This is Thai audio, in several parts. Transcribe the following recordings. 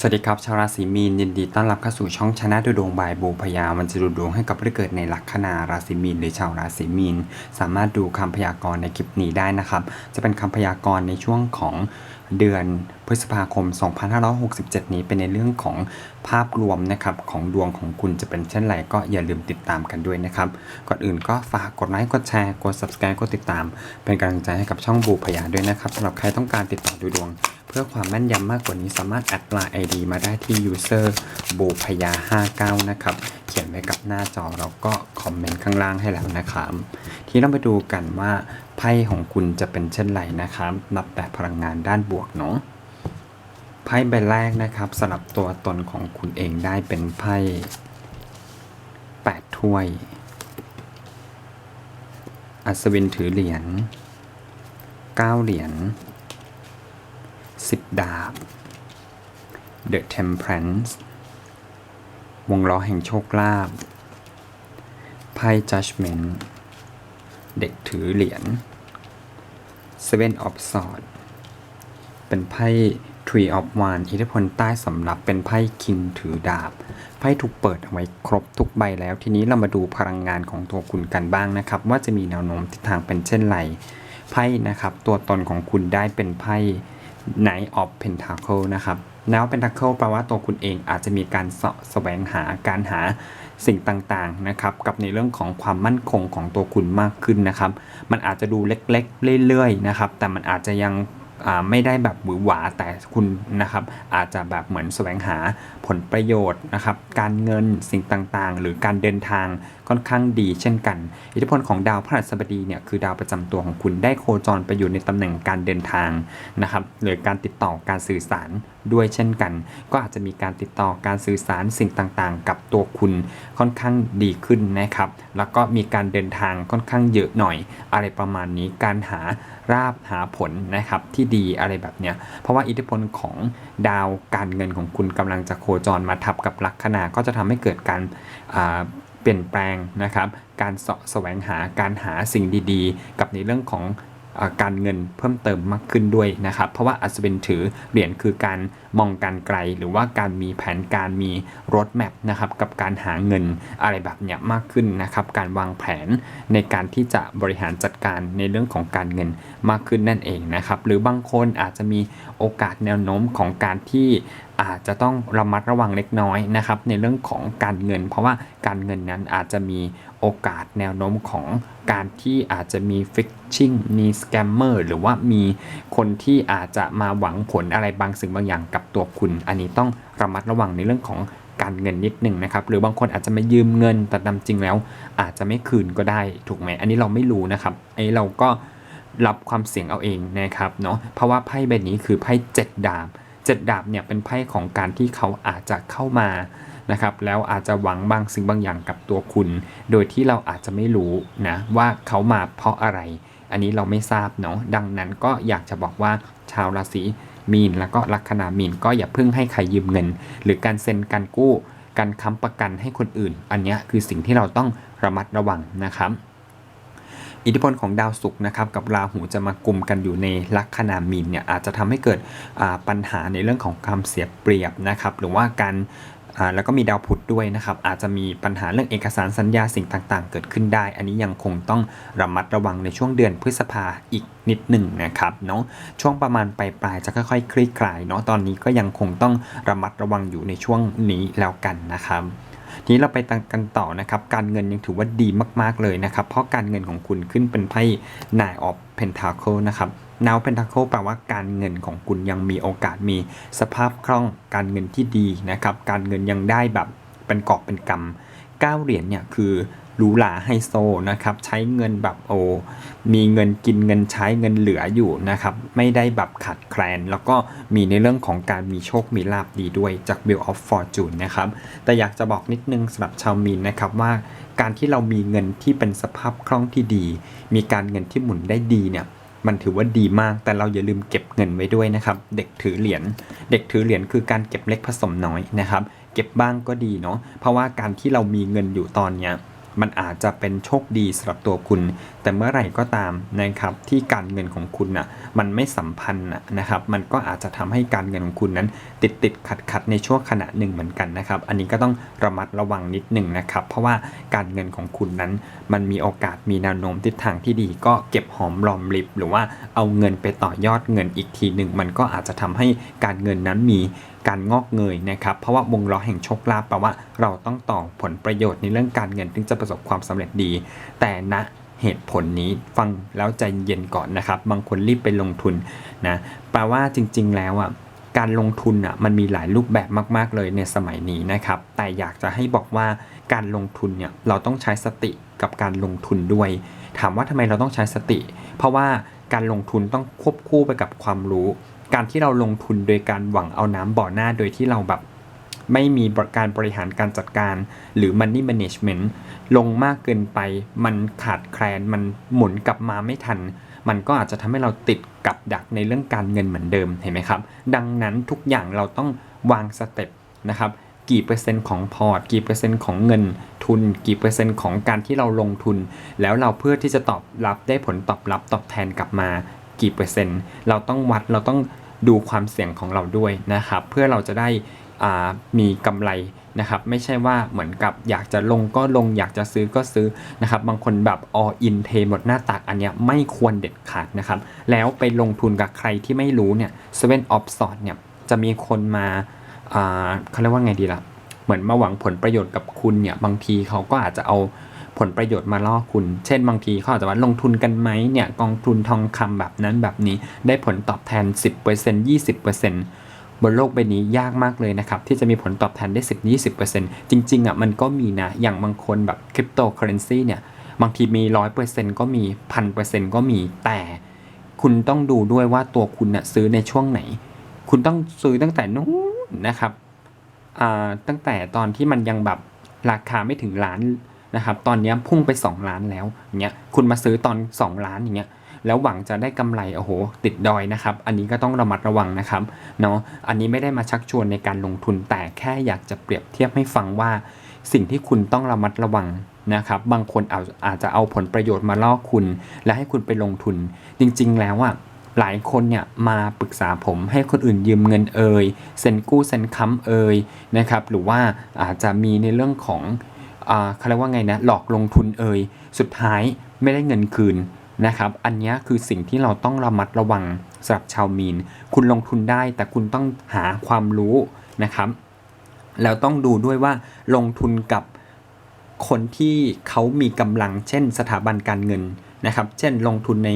สวัสดีครับ ชาวราศีมีนยินดีต้อนรับเข้าสู่ช่องชนะดูดวงบายบูพยามันจะดูดวงให้กับผู้เกิดในลัคนาราศีมีนหรือชาวราศีมีน สามารถดูคำพยากรณ์ในคลิปนี้ได้นะครับ จะเป็นคำพยากรณ์ในช่วงของเดือนพฤษภาคม 2567 นี้เป็นในเรื่องของภาพรวมนะครับของดวงของคุณจะเป็นเช่นไรก็อย่าลืมติดตามกันด้วยนะครับ ก่อนอื่นก็ฝากกดไลค์กดแชร์กด subscribe กดติดตาม เป็นกำลังใจให้กับช่องบูพยาด้วยนะครับสำหรับใครต้องการติดต่อดูดวง เพื่อความแม่นยำมากกว่านี้สามารถแอดไลน์ ID มาได้ที่ user บูพยา59 นะครับ เขียนไว้กับหน้าจอแล้วก็คอมเมนต์ข้างล่างให้แล้วนะครับ ทีนี้เราไปดูกันว่าไพ่ของคุณจะเป็นเช่นไรนะครับ นับแบบพลังงานด้านบวกเนาะไพ่ใบแรกนะครับสำหรับตัวตนของคุณเองได้เป็นไพ่8ถ้วย อัศวินถือเหรียญ9เหรียญ 10 ดาบ The Temperance วงล้อแห่งโชคลาภไพ่ Judgment เด็กถือเหรียญ Seven of Swords เป็นไพ่ Tree of Wands อิทธิพลใต้สำหรับเป็นไพ่ King ถือดาบ ไพ่ถูกเปิดเอาไว้ครบทุกใบแล้ว ทีนี้เรามาดูพลังงานของตัวคุณกันบ้างนะครับ ว่าจะมีแนวโน้มทิศทางเป็นเช่นไร ไพ่นะครับ ตัวตนของคุณได้เป็นไพ่ Knight of Pentacle นะครับ แล้ว Pentacle แปลว่าตัวคุณเองอาจจะมีการเสาะแสวงหาการหาสิ่งต่างๆนะครับ กับในเรื่องของความมั่นคงของตัวคุณมากขึ้นนะครับ มันอาจจะดูเล็กๆ เรื่อยๆนะครับ แต่มันอาจจะยัง ไม่ได้แบบหวือหวาแต่คุณนะครับอาจจะแบบเหมือนแสวงหาผลประโยชน์นะครับการเงินสิ่งต่างๆ หรือการเดินทางค่อนข้างดีเช่นกัน อิทธิพลของดาวพฤหัสบดีเนี่ยคือดาวประจำตัวของคุณได้โคจรไปอยู่ในตำแหน่งการเดินทางนะครับหรือการติดต่อการสื่อสารด้วยเช่นกัน ก็อาจจะมีการติดต่อการสื่อสารสิ่งต่างๆ กับตัวคุณค่อนข้างดีขึ้นนะครับ แล้วก็มีการเดินทางค่อนข้างเยอะหน่อย อะไรประมาณนี้การหา ราบหาผลนะครับที่ดีอะไรแบบเนี้ยเพราะว่าอิทธิพลของดาวการเงินของคุณกำลังจะโคจรมาทับกับลัคนาก็จะทำให้เกิดการเปลี่ยนแปลงนะครับ การเสาะแสวงหาการหาสิ่งดีๆ กับในเรื่องของ การเงินเพิ่มเติมมากขึ้นด้วยนะครับ เพราะว่าอัศวินถือเหรียญคือการมองการไกล หรือว่าการมีแผนการมีรถแมพนะครับกับการหาเงินอะไรแบบเนี้ยมากขึ้นนะครับ การวางแผนในการที่จะบริหารจัดการในเรื่องของการเงินมากขึ้นนั่นเองนะครับ หรือบางคนอาจจะมีโอกาสแนวโน้มของการที่ อาจจะต้องระมัดระวังเล็กน้อยนะครับในเรื่องของการเงิน เพราะว่าการเงินนั้นอาจจะมีโอกาสแนวโน้มของการที่อาจจะมีฟิชชิงมีสแกมเมอร์หรือว่ามีคนที่อาจจะมาหวังผลอะไรบางสิ่งบางอย่างกับตัวคุณ อันนี้ต้องระมัดระวังในเรื่องของการเงินนิดหนึ่งนะครับ หรือบางคนอาจจะมายืมเงินแต่ตามจริงแล้ว อาจจะไม่คืนก็ได้ถูกไหมอันนี้เราไม่รู้นะครับไอ้เราก็รับความเสี่ยงเอาเองนะครับเนาะเพราะว่าไพ่ใบนี้คือไพ่เจ็ดดาบ เจ็ดดาบเนี่ยเป็นไพ่ของการที่เขาอาจจะเข้ามานะครับแล้วอาจจะหวังบางสิ่งบางอย่างกับตัวคุณ โดยที่เราอาจจะไม่รู้นะว่าเขามาเพราะอะไร อันนี้เราไม่ทราบเนาะดังนั้นก็อยากจะบอกว่าชาวราศีมีนแล้วก็ลัคนามีนก็อย่าเพิ่งให้ใครยืมเงิน หรือการเซ็นการกู้ การค้ำประกันให้คนอื่น อันนี้คือสิ่งที่เราต้องระมัดระวังนะครับ อิทธิพลของดาวศุกร์นะครับกับราหูจะมากลุ่มกันอยู่ในลัคนามีนเนี่ยอาจจะทำให้เกิดปัญหาในเรื่องของความเสียเปรียบนะครับหรือว่าการแล้วก็มีดาวพุธด้วยนะครับ อาจจะมีปัญหาเรื่องเอกสารสัญญาสิ่งต่างๆ เกิดขึ้นได้ อันนี้ยังคงต้องระมัดระวังในช่วงเดือนพฤษภาอีกนิดหนึ่งนะครับเนาะช่วงประมาณปลายๆจะค่อยๆคลี่คลายเนาะตอนนี้ก็ยังคงต้องระมัดระวังอยู่ในช่วงนี้แล้วกันนะครับ ทีนี้เราไปกันต่อนะครับ การเงินยังถือว่าดีมาก ๆเลยนะครับ เพราะการเงินของคุณขึ้นเป็นไพ่ Nine of Pentacle นะครับนาวเพนทาเคิลแปลว่าการเงินของคุณยังมีโอกาสมีสภาพคล่องการเงินที่ดีนะครับ การเงินยังได้แบบเป็นกอบเป็นกำเก้าเหรียญเนี่ยคือ หรูหราไฮโซนะครับ ใช้เงินแบบโอ มีเงินกินเงินใช้เงินเหลืออยู่นะครับ ไม่ได้แบบขาดแคลน แล้วก็มีในเรื่องของการมีโชคมีลาบดีด้วยจาก Wheel of Fortune นะครับ แต่อยากจะบอกนิดนึงสำหรับชาวมีนนะครับว่าการที่เรามีเงินที่เป็นสภาพคล่องที่ดี มีการเงินที่หมุนได้ดีเนี่ยมันถือว่าดีมาก แต่เราอย่าลืมเก็บเงินไว้ด้วยนะครับ เด็กถือเหรียญ เด็กถือเหรียญคือการเก็บเล็กผสมน้อยนะครับ เก็บบ้างก็ดีเนาะ เพราะว่าการที่เรามีเงินอยู่ตอนเนี้ย มันอาจจะเป็นโชคดีสำหรับตัวคุณ แต่เมื่อไหร่ก็ตามนะครับที่การเงินของคุณน่ะมันไม่สัมพันธ์นะครับ มันก็อาจจะทำให้การเงินของคุณนั้น ติดติดขัดขัดในช่วงขณะหนึ่งเหมือนกันนะครับ อันนี้ก็ต้องระมัดระวังนิดหนึ่งนะครับ เพราะว่าการเงินของคุณนั้น มันมีโอกาสมีแนวโน้มทิศทางที่ดีก็เก็บหอมรอมริบ หรือว่าเอาเงินไปต่อยอดเงินอีกทีหนึ่งมันก็อาจจะทำให้การเงินนั้นมี การงอกเงยนะครับ เพราะว่าวงล้อแห่งโชคลาภแปลว่าเราต้องต่อผลประโยชน์ในเรื่องการเงินถึงจะประสบความสำเร็จดี แต่ณเหตุผลนี้ฟังแล้วใจเย็นก่อนนะครับ บางคนรีบไปลงทุนนะแปลว่าจริง ๆ แล้วอะการลงทุนอะมันมีหลายรูปแบบมากๆเลยในสมัยนี้นะครับ แต่อยากจะให้บอกว่าการลงทุนเนี่ยเราต้องใช้สติกับการลงทุนด้วย ถามว่าทำไมเราต้องใช้สติ เพราะว่าการลงทุนต้องควบคู่ไปกับความรู้ การที่เราลงทุนโดยการหวังเอาน้ำบ่อหน้าโดยที่เราแบบไม่มีการบริหารการจัดการ หรือ money management ลงมากเกินไป มันขาดแคลน มันหมุนกลับมาไม่ทัน มันก็อาจจะทำให้เราติดกับดักในเรื่องการเงินเหมือนเดิม เห็นไหมครับ ดังนั้นทุกอย่างเราต้องวางสเต็ปนะครับ กี่เปอร์เซ็นต์ของพอร์ต กี่เปอร์เซ็นต์ของเงินทุน กี่เปอร์เซ็นต์ของการที่เราลงทุน แล้วเราเพื่อที่จะตอบรับได้ผลตอบรับตอบแทนกลับมา กี่เปอร์เซ็นต์ เราต้องวัดเราต้องดูความเสี่ยงของเราด้วยนะครับ เพื่อเราจะได้อ่ามีกำไรนะครับ ไม่ใช่ว่าเหมือนกับอยากจะลงก็ลงอยากจะซื้อก็ซื้อนะครับ บางคนแบบ all in เทหมดหน้าตักอันเนี้ยไม่ควรเด็ดขาดนะครับ แล้วไปลงทุนกับใครที่ไม่รู้เนี่ย seven of swords เนี่ยจะมีคนมาอ่าเขาเรียกว่าไงดีล่ะ เหมือนมาหวังผลประโยชน์กับคุณเนี่ยบางทีเขาก็อาจจะเอา ผลประโยชน์มาล่อคุณ เช่นบางทีเขาอาจจะว่าลงทุนกันไหมเนี่ยกองทุนทองคำแบบนั้นแบบนี้ได้ผลตอบแทน 10% 20%บนโลกใบนี้ยากมากเลยนะครับ ที่จะมีผลตอบแทนได้ 10 20%จริง ๆอะมันก็มีนะ อย่างบางคนแบบคริปโตเคอเรนซีเนี่ย บางทีมี 100%ก็มี 1,000%ก็มี แต่คุณต้องดูด้วยว่าตัวคุณน่ะซื้อในช่วงไหน คุณต้องซื้อตั้งแต่นู้นนะครับอ่าตั้งแต่ตอนที่มันยังแบบราคาไม่ถึงล้าน นะครับตอนนี้พุ่งไป 2 ล้านแล้วเงี้ยคุณมาซื้อตอน 2 ล้านอย่างเงี้ยแล้วหวังจะได้กำไรโอ้โห ติดดอยนะครับ อันนี้ก็ต้องระมัดระวังนะครับเนาะอันนี้ไม่ได้มาชักชวนในการลงทุนแต่แค่อยากจะเปรียบเทียบให้ฟังว่า สิ่งที่คุณต้องระมัดระวังนะครับบางคนอาอาจจะเอาผลประโยชน์มาล่อคุณ และให้คุณไปลงทุน จริง ๆ แล้วอะหลายคนเนี่ยมาปรึกษาผมให้คนอื่นยืมเงินเอ่ยเซ็นกู้เซ็นค้ำเอ่ยนะครับหรือว่าอาจจะมีในเรื่องของ เขาเรียกว่าไงนะหลอกลงทุนเอ่ยสุดท้ายไม่ได้เงินคืนนะครับ อันนี้คือสิ่งที่เราต้องระมัดระวังสำหรับชาวมีน คุณลงทุนได้แต่คุณต้องหาความรู้นะครับ แล้วต้องดูด้วยว่าลงทุนกับคนที่เขามีกำลังเช่นสถาบันการเงินนะครับ เช่นลงทุนใน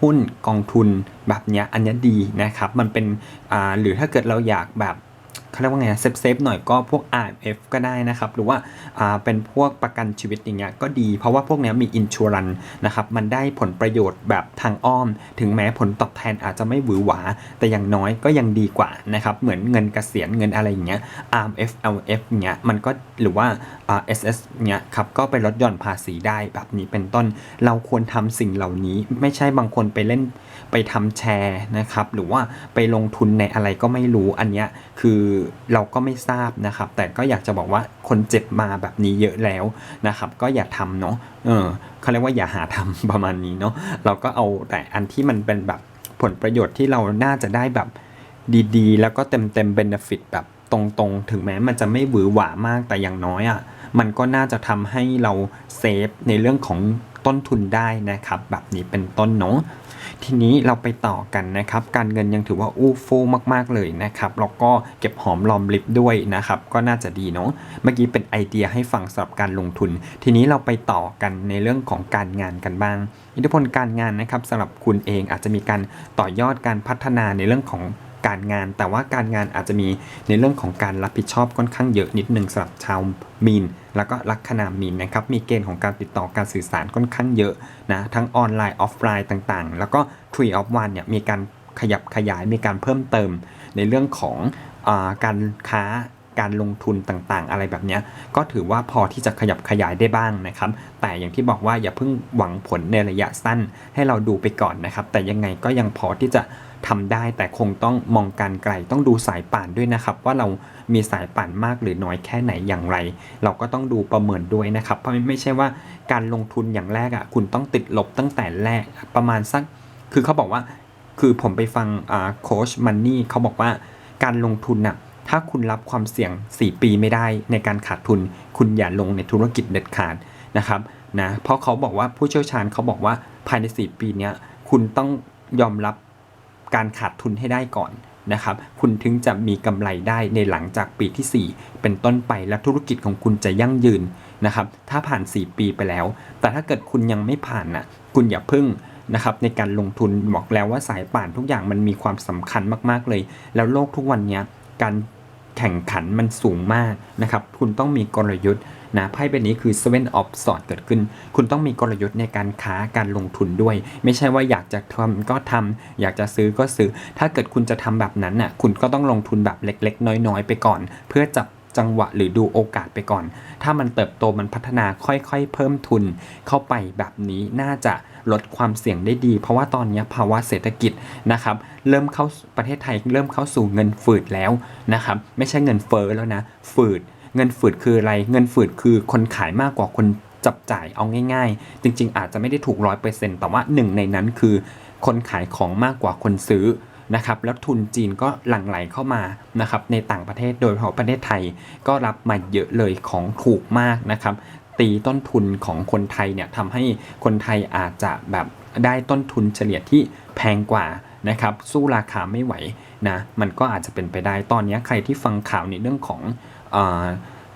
หุ้นกองทุนแบบนี้อันนี้ดีนะครับ มันเป็นหรือถ้าเกิดเราอยากแบบ เขาเรียกว่าไงเซฟเซฟหน่อยก็พวก RMF ก็ได้นะครับ หรือว่าอ่าเป็นพวกประกันชีวิตอย่างเงี้ยก็ดี เพราะว่าพวกเนี้ยมีอินชัวรันนะครับมันได้ผลประโยชน์แบบทางอ้อม ถึงแม้ผลตอบแทนอาจจะไม่หวือหวา แต่อย่างน้อยก็ยังดีกว่านะครับเหมือนเงินเกษียณเงินอะไรอย่างเงี้ย RMF LF เงี้ยมันก็หรือว่าอ่า SS เงี้ยครับก็ไปลดหย่อนภาษีได้แบบนี้เป็นต้นเราควรทำสิ่งเหล่านี้ไม่ใช่บางคนไปเล่นไปทำแชร์นะครับหรือว่าไปลงทุนในอะไรก็ไม่รู้อันเนี้ยคือเราก็ไม่ทราบนะครับ แต่ก็อยากจะบอกว่าคนเจ็บมาแบบนี้เยอะแล้วนะครับ ก็อย่าทำเนาะเออเขาเรียกว่าอย่าหาทำประมาณนี้เนาะเราก็เอาแต่อันที่มันเป็นแบบผลประโยชน์ที่เราน่าจะได้แบบดีๆ แล้วก็เต็มเต็มเบนฟิตแบบตรงๆ ถึงแม้มันจะไม่หวือหวามากแต่อย่างน้อยอะ่ะมันก็น่าจะทำให้เราเซฟในเรื่องของต้นทุนได้นะครับ แบบนี้เป็นต้นเนาะ ทีนี้เราไปต่อกันนะครับ การเงินยังถือว่าอู้ฟู่มากๆเลยนะครับแล้วก็เก็บหอมรอมริบด้วยนะครับ ก็น่าจะดีเนาะเมื่อกี้เป็นไอเดียให้ฟังสำหรับการลงทุน ทีนี้เราไปต่อกันในเรื่องของการงานกันบ้าง อิทธิพลการงานนะครับสำหรับคุณเองอาจจะมีการต่อยอดการพัฒนาในเรื่องของ การงาน แต่ว่าการงานอาจจะมีในเรื่องของการรับผิดชอบค่อนข้างเยอะนิดนึงสำหรับชาวมีน แล้วก็ลัคนามีนนะครับ มีเกณฑ์ของการติดต่อการสื่อสารค่อนข้างเยอะนะ ทั้งออนไลน์ออฟไลน์ต่างๆ แล้วก็ Tree of One เนี่ยมีการขยับขยายมีการเพิ่มเติม ในเรื่องของอการค้าการลงทุนต่างๆ อะไรแบบนี้ก็ถือว่าพอที่จะขยับขยายได้บ้างนะครับ แต่อย่างที่บอกว่าอย่าเพิ่งหวังผลในระยะสั้นให้เราดูไปก่อนนะครับ แต่ยังไงก็ยังพอที่จะ ทำได้แต่คงต้องมองการไกลต้องดูสายป่านด้วยนะครับ ว่าเรามีสายป่านมากหรือน้อยแค่ไหนอย่างไร เราก็ต้องดูประเมินด้วยนะครับ เพราะไม่ใช่ว่าการลงทุนอย่างแรกอะ่ะคุณต้องติดลบตั้งแต่แรกประมาณสัก คือเขาบอกว่าคือผมไปฟังอ่าโค้ชมันนี่เขาบอกว่าการลงทุนน่ะถ้าคุณรับความเสี่ยง 4 ปีไม่ได้ในการขาดทุน คุณอย่าลงในธุรกิจเด็ดขาดนะครับนะเพราะเขาบอกว่าผู้เชี่ยวชาญเขาบอกว่าภายใน 4 ปีนี้คุณต้องยอมรับ การขาดทุนให้ได้ก่อนนะครับคุณถึงจะมีกำไรได้ในหลังจากปีที่ 4 เป็นต้นไปและธุรกิจของคุณจะยั่งยืนนะครับถ้าผ่าน 4 ปีไปแล้ว แต่ถ้าเกิดคุณยังไม่ผ่านน่ะคุณอย่าพึ่งนะครับในการลงทุนบอกแล้วว่าสายป่านทุกอย่างมันมีความสำคัญมากๆเลย แล้วโลกทุกวันนี้การแข่งขันมันสูงมากนะครับคุณต้องมีกลยุทธ์ นะไพ่ใบนี้คือ Seven of Swords เกิดขึ้น คุณต้องมีกลยุทธ์ในการค้าการลงทุนด้วย ไม่ใช่ว่าอยากจะทำก็ทำอยากจะซื้อก็ซื้อ ถ้าเกิดคุณจะทำแบบนั้นน่ะคุณก็ต้องลงทุนแบบเล็ก ๆ น้อย ๆ ไปก่อน เพื่อจับจังหวะหรือดูโอกาสไปก่อน ถ้ามันเติบโตมันพัฒนาค่อยๆ เพิ่มทุนเข้าไปแบบนี้น่าจะลดความเสี่ยงได้ดี เพราะว่าตอนนี้ภาวะเศรษฐกิจนะครับเริ่มเข้าประเทศไทยเริ่มเข้าสู่เงินฝืดแล้วนะครับไม่ใช่เงินเฟ้อแล้วนะฝืด เงินฝืดคืออะไร เงินฝืดคือคนขายมากกว่าคนจับจ่ายเอาง่าย ๆ จริง ๆ อาจจะไม่ได้ถูกร้อยเปอร์เซ็นต์แต่ว่าหนึ่งในนั้นคือคนขายของมากกว่าคนซื้อนะครับแล้วทุนจีนก็หลั่งไหลเข้ามานะครับในต่างประเทศโดยเฉพาะประเทศไทยก็รับมาเยอะเลยของถูกมากนะครับตีต้นทุนของคนไทยเนี่ยทำให้คนไทยอาจจะแบบได้ต้นทุนเฉลี่ยที่แพงกว่า นะครับสู้ราคาไม่ไหวนะมันก็อาจจะเป็นไปได้ตอนนี้ใครที่ฟังข่าวในเรื่องของเออ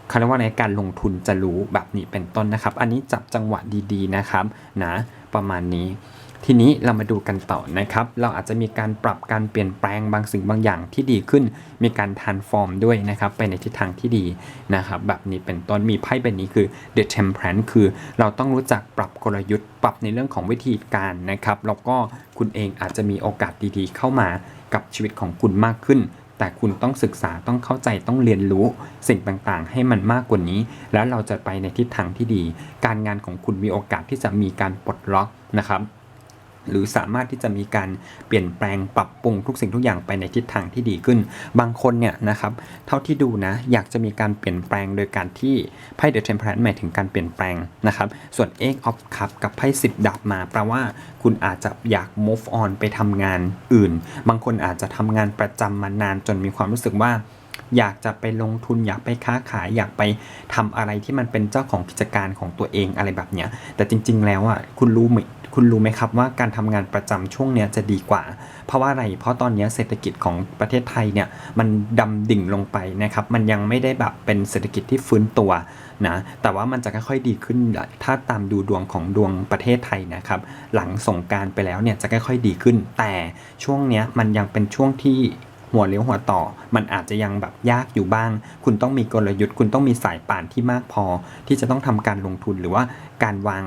เขาเรียกว่าในการลงทุนจะรู้แบบนี้เป็นต้นนะครับ อันนี้จับจังหวะดีๆนะครับนะประมาณนี้ ทีนี้เรามาดูกันต่อนะครับ เราอาจจะมีการปรับการเปลี่ยนแปลงบางสิ่งบางอย่างที่ดีขึ้น มีการทานฟอร์มด้วยนะครับ ไปในทิศทางที่ดีนะครับ แบบนี้เป็นต้นมีไพ่ใบนี้คือ The Temperance คือเราต้องรู้จักปรับกลยุทธ์ ปรับในเรื่องของวิธีการนะครับ แล้วก็คุณเองอาจจะมีโอกาสดีๆ เข้ามากับชีวิตของคุณมากขึ้นแต่คุณต้องศึกษาต้องเข้าใจต้องเรียนรู้สิ่งต่างๆ ให้มันมากกว่านี้ แล้วเราจะไปในทิศทางที่ดี การงานของคุณมีโอกาสที่จะมีการปลดล็อกนะครับ หรือสามารถที่จะมีการเปลี่ยนแปลงปรับปรุงทุกสิ่งทุกอย่างไปในทิศทางที่ดีขึ้น บางคนเนี่ยนะครับเท่าที่ดูนะอยากจะมีการเปลี่ยนแปลงโดยการที่ไพ่ The Temperance หมายถึงการเปลี่ยนแปลงนะครับส่วน Eight of Cup กับไพ่10ดาบมาแปลว่าคุณอาจจะอยาก move on ไปทำงานอื่น บางคนอาจจะทำงานประจำมานานจนมีความรู้สึกว่าอยากจะไปลงทุนอยากไปค้าขายอยากไปทำอะไรที่มันเป็นเจ้าของกิจการของตัวเองอะไรแบบเนี้ยแต่จริง ๆ แล้วอะคุณรู้ไหม คุณรู้ไหมครับว่าการทำงานประจำช่วงเนี้ยจะดีกว่า เพราะว่าอะไร เพราะตอนนี้เศรษฐกิจของประเทศไทยเนี่ยมันดำดิ่งลงไปนะครับ มันยังไม่ได้แบบเป็นเศรษฐกิจที่ฟื้นตัวนะ แต่ว่ามันจะค่อยๆดีขึ้น ถ้าตามดูดวงของดวงประเทศไทยนะครับ หลังสงการไปแล้วเนี่ยจะค่อยๆดีขึ้น แต่ช่วงเนี้ยมันยังเป็นช่วงที่หัวเลี้ยวหัวต่อ มันอาจจะยังแบบยากอยู่บ้าง คุณต้องมีกลยุทธ์ คุณต้องมีสายป่านที่มากพอ ที่จะต้องทำการลงทุนหรือว่าการวาง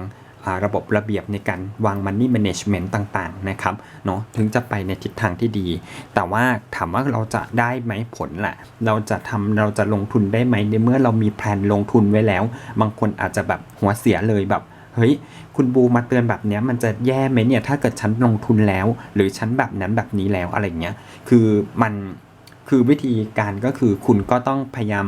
ระบบระเบียบในการวาง Money Management ต่างๆนะครับเนาะถึงจะไปในทิศทางที่ดี แต่ว่าถามว่าเราจะได้ไหมผลแหละเราจะทำเราจะลงทุนได้ไหมในเมื่อเรามีแผนลงทุนไว้แล้ว บางคนอาจจะแบบหัวเสียเลยแบบเฮ้ย คุณบูมาเตือนแบบนี้มันจะแย่ไหมเนี่ย ถ้าเกิดฉันลงทุนแล้ว หรือฉันแบบนั้นแบบนี้แล้วอะไรเงี้ย คือมัน คือวิธีการก็คือคุณก็ต้องพยายาม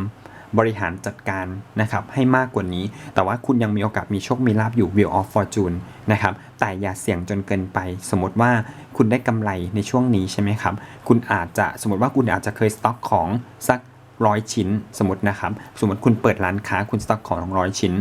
บริหารจัดการนะครับให้มากกว่านี้ แต่ว่าคุณยังมีโอกาสมีโชคมีลาบอยู่ Wheel of Fortune นะครับแต่อย่าเสี่ยงจนเกินไป สมมติว่าคุณได้กำไรในช่วงนี้ใช่ไหมครับ คุณอาจจะสมมติว่าคุณอาจจะเคยสต็อกของสักร้อยชิ้น สมมตินะครับ สมมติคุณเปิดร้านค้าคุณสต็อกของร้อยชิ้น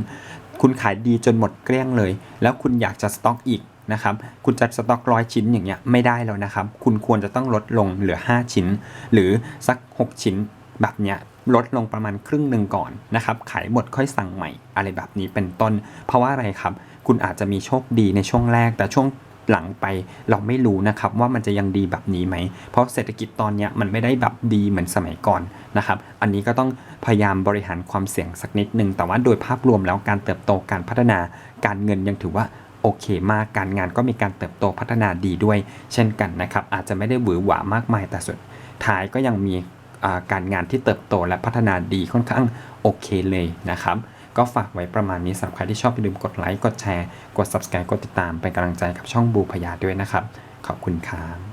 คุณขายดีจนหมดเกลี้ยงเลย แล้วคุณอยากจะสต็อกอีกนะครับคุณจะสต็อกร้อยชิ้นอย่างเงี้ยไม่ได้แล้วนะครับ คุณควรจะต้องลดลงเหลือ 5 ชิ้น หรือสัก 6 ชิ้น แบบเนี้ยลดลงประมาณครึ่งหนึ่งก่อนนะครับ ขายหมดค่อยสั่งใหม่อะไรแบบนี้เป็นต้น เพราะว่าอะไรครับ คุณอาจจะมีโชคดีในช่วงแรก แต่ช่วงหลังไปเราไม่รู้นะครับว่ามันจะยังดีแบบนี้ไหม เพราะเศรษฐกิจตอนเนี้ยมันไม่ได้แบบดีเหมือนสมัยก่อนนะครับ อันนี้ก็ต้องพยายามบริหารความเสี่ยงสักนิดนึง แต่ว่าโดยภาพรวมแล้วการเติบโตการพัฒนาการเงินยังถือว่าโอเคมากการงานก็มีการเติบโตพัฒนาดีด้วย เช่นกันนะครับอาจจะไม่ได้หวือหวามากมายแต่สุดท้ายก็ยังมี การงานที่เติบโตและพัฒนาดีค่อนข้างโอเคเลยนะครับ ก็ฝากไว้ประมาณนี้สำหรับใครที่ชอบอย่าลืมกดไลค์กดแชร์ กด subscribe กดติดตามเป็นกำลังใจกับช่องบูพยาด้วยนะครับ ขอบคุณครับ